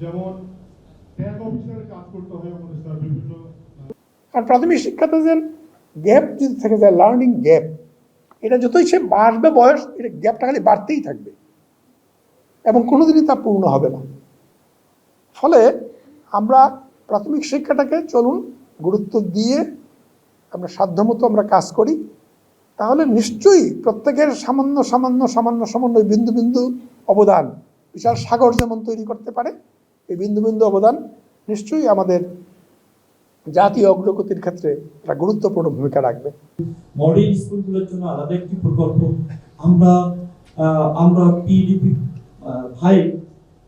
যেমন ট্যাগ অফিসারের কাজ করতে হয়, আমাদের স্যার বিভিন্ন, আর প্রাথমিক শিক্ষাতে যে গ্যাপ যদি থেকে যায় লার্নিং গ্যাপ এটা যতই সে বাড়বে বয়স, এটা গ্যাপটা খালি বাড়তেই থাকবে। এবং কোনোদিনই তা পূর্ণ হবে না। ফলে আমরা প্রাথমিক শিক্ষাটাকে চলুন গুরুত্ব দিয়ে আমরা সাধ্যমতো আমরা কাজ করি। তাহলে নিশ্চয়ই প্রত্যেকের সামান্য সামান্য সামান্য সামান্য বিন্দু বিন্দু অবদান, বিশাল সাগর যেমন তৈরি করতে পারে এই বিন্দু বিন্দু অবদান নিশ্চয়ই আমাদের জাতীয় অগ্রগতির ক্ষেত্রে একটা গুরুত্বপূর্ণ ভূমিকা রাখবে। মডেল স্কুলগুলোর জন্য আলাদা একটি প্রকল্প। আমরা আমরা পিডিপি ভাই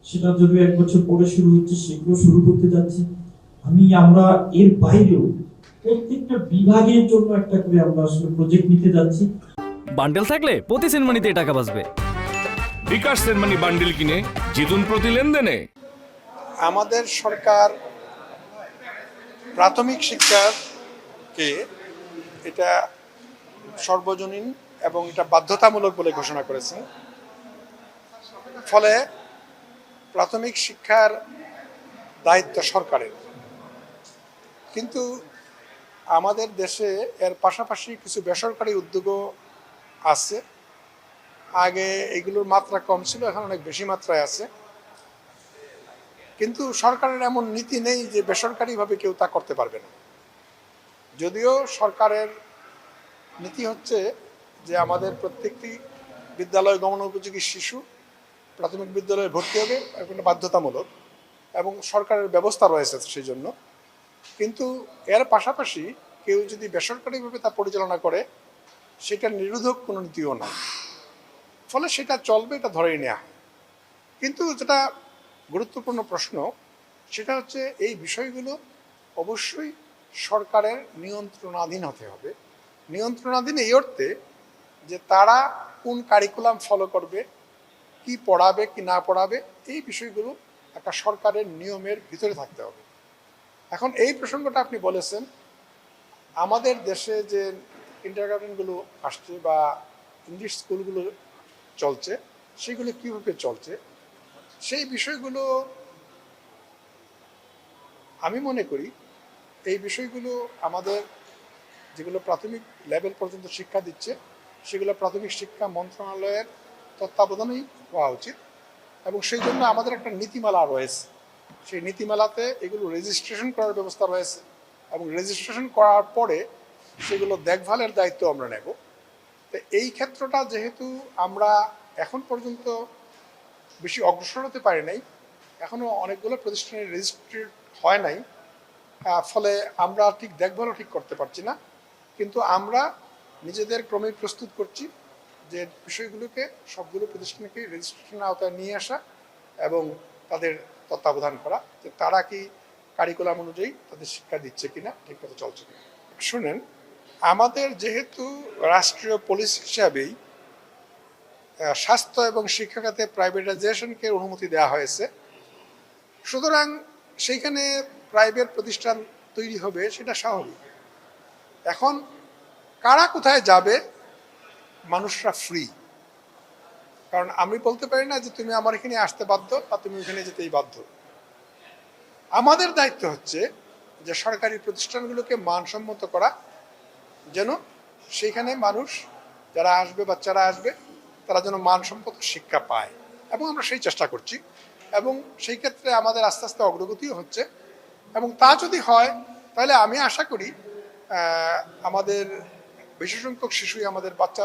সেটা যদি এক বছর পরে শুরু হচ্ছে সেগুলো শুরু করতে যাচ্ছি। আমি আমরা এর বাইরেও প্রত্যেকটা বিভাগের জন্য একটা করে আমরা আসলে প্রজেক্ট নিতে যাচ্ছি। বান্ডেল থাকলে প্রতি সেনমানিতে টাকা বাঁচবে। বিকাশ সেনমানি বান্ডিল কিনে জিতুন প্রতি লেনদেনে। আমাদের সরকার প্রাথমিক শিক্ষাকে এটা সর্বজনীন এবং এটা বাধ্যতামূলক বলে ঘোষণা করেছে। ফলে প্রাথমিক শিক্ষার দায়িত্ব সরকারের। কিন্তু আমাদের দেশে এর পাশাপাশি কিছু বেসরকারি উদ্যোগও আছে। আগে এগুলোর মাত্রা কম ছিল, এখন অনেক বেশি মাত্রায় আছে। কিন্তু সরকারের এমন নীতি নেই যে বেসরকারিভাবে কেউ তা করতে পারবে না। যদিও সরকারের নীতি হচ্ছে যে আমাদের প্রত্যেকটি বিদ্যালয় গমন উপযোগী শিশু প্রাথমিক বিদ্যালয়ে ভর্তি হবে এখন বাধ্যতামূলক, এবং সরকারের ব্যবস্থা রয়েছে সেই জন্য কিন্তু এর পাশাপাশি কেউ যদি বেসরকারিভাবে তা পরিচালনা করে, সেটা নিরোধক কোনো নীতিও না ফলে সেটা চলবে, এটা ধরেই নেওয়া কিন্তু যেটা গুরুত্বপূর্ণ প্রশ্ন, সেটা হচ্ছে এই বিষয়গুলো অবশ্যই সরকারের নিয়ন্ত্রণাধীন হতে হবে। নিয়ন্ত্রণাধীন এই অর্থে যে তারা কোন কারিকুলাম ফলো করবে, কি পড়াবে, কি না পড়াবে, এই বিষয়গুলো একটা সরকারের নিয়মের ভিতরে থাকতে হবে। এখন এই প্রসঙ্গটা আপনি বলেছেন, আমাদের দেশে যে কিন্ডারগার্ডেনগুলো আসছে বা ইংলিশ স্কুলগুলো চলছে, সেগুলো কীভাবে চলছে? সেই বিষয়গুলো আমি মনে করি, এই বিষয়গুলো আমাদের যেগুলো প্রাথমিক লেভেল পর্যন্ত শিক্ষা দিচ্ছে, সেগুলো প্রাথমিক শিক্ষা মন্ত্রণালয়ের তত্ত্বাবধানেই হওয়া উচিত এবং সেই জন্য আমাদের একটা নীতিমালা রয়েছে। সেই নীতিমালাতে এগুলো রেজিস্ট্রেশন করার ব্যবস্থা রয়েছে এবং রেজিস্ট্রেশন করার পরে সেগুলো দেখভালের দায়িত্ব আমরা নেব। তো এই ক্ষেত্রটা যেহেতু আমরা এখন পর্যন্ত বেশি অগ্রসর হতে পারে নাই। এখনও অনেকগুলো প্রতিষ্ঠানে রেজিস্ট্রেড হয় নাই। ফলে আমরা ঠিক দেখভালও ঠিক করতে পারছি না। কিন্তু আমরা নিজেদের ক্রমেই প্রস্তুত করছি যে বিষয়গুলোকে, সবগুলো প্রতিষ্ঠানকে রেজিস্ট্রেশনের আওতায় নিয়ে আসা এবং তাদের তত্ত্বাবধান করা যে তারা কি কারিকুলাম অনুযায়ী তাদের শিক্ষা দিচ্ছে কিনা ঠিকমতো চলছে কিনা। শুনেন, আমাদের যেহেতু রাষ্ট্রীয় পলিসি হিসাবেই স্বাস্থ্য এবং শিক্ষা খাতে প্রাইভেটাইজেশনকে অনুমতি দেওয়া হয়েছে। সুতরাং সেইখানে প্রাইভেট প্রতিষ্ঠান তৈরি হবে সেটা স্বাভাবিক। এখন কারা কোথায় যাবে? মানুষরা ফ্রি কারণ আমি বলতে পারি না যে তুমি আমার এখানে আসতে বাধ্য বা তুমি ওখানে যেতেই বাধ্য। আমাদের দায়িত্ব হচ্ছে যে সরকারি প্রতিষ্ঠানগুলোকে মানসম্মত করা, যেন সেইখানে মানুষ, যারা আসবে বাচ্চারা আসবে তারা যেন মানসম্মত শিক্ষা পায়। এবং আমরা সেই চেষ্টা করছি। এবং সেই ক্ষেত্রে আমাদের আস্তে আস্তে অগ্রগতিও হচ্ছে। এবং তা যদি হয়, তাহলে আমি আশা করি আমাদের বেশি সংখ্যক শিশুই আমাদের বাচ্চা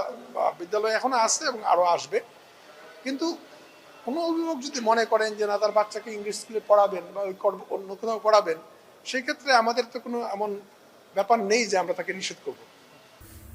বিদ্যালয়ে এখনও আছে এবং আরও আসবে। কিন্তু কোনো অভিভাবক যদি মনে করেন যে, না, তার বাচ্চাকে ইংলিশ স্কুলে পড়াবেন বা ওই অন্য কোথাও পড়াবেন, সেই ক্ষেত্রে আমাদের তো কোনো এমন ব্যাপার নেই যে, আমরা তাকে নিষেধ করব।